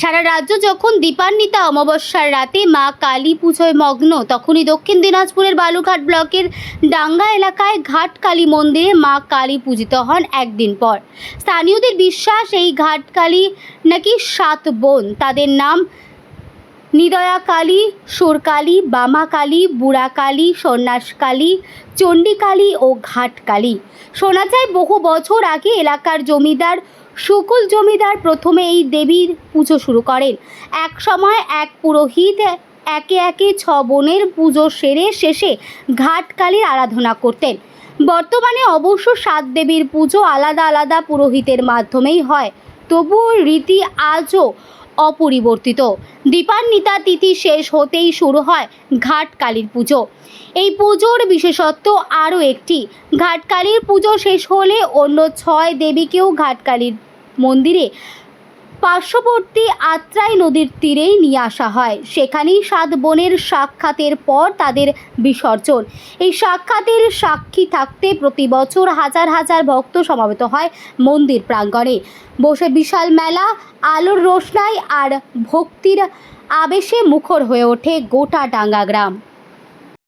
সারা রাজ্য যখন দীপান্বিতা অমাবস্যার রাতে মা কালী পুজোয় মগ্ন, তখনই দক্ষিণ দিনাজপুরের বালুঘাট ব্লকের ডাঙ্গা এলাকায় ঘাট কালী মন্দিরে মা কালী পূজিত হন একদিন পর। স্থানীয়দের বিশ্বাস, এই ঘাট কালী নাকি সাত বোন, তাদের নাম নিদয়া কালী সুরকালী বামা কালী বুড়া কালী সন্ন্যাস কালী চণ্ডীকালী ও ঘাট কালী শোনা যায়, বহু বছর আগে এলাকার জমিদার শুকুল জমিদার প্রথমে এই দেবীর পুজো শুরু করেন। এক সময় এক পুরোহিত একে একে ছ বোনের পুজো সেরে শেষে ঘাট কালীর আরাধনা করতেন। বর্তমানে অবশ্য সাত দেবীর পুজো আলাদা আলাদা পুরোহিতের মাধ্যমেই হয়। তবুও রীতি আজও অপরিবর্তিত। দীপান্বিতা তিথি শেষ হতেই শুরু হয় ঘাটকালীর পুজো। এই পুজোর বিশেষত্ব আরও একটি ঘাটকালীর পুজো শেষ হলে অন্য ছয় দেবীকেও ঘাটকালীর মন্দিরে পার্শ্ববর্তী আত্রাই নদীর তীরেই নিয়ে আসা হয়। সেখানেই সাত বোনের সাক্ষাতের পর তাদের বিসর্জন। এই সাক্ষাতের সাক্ষী থাকতে প্রতি বছর হাজার হাজার ভক্ত সমাবেত হয় মন্দির প্রাঙ্গণে। বসে বিশাল মেলা, আলোর রোশনাই আর ভক্তির আবেশে মুখর হয়ে ওঠে গোটা ডাঙ্গা গ্রাম।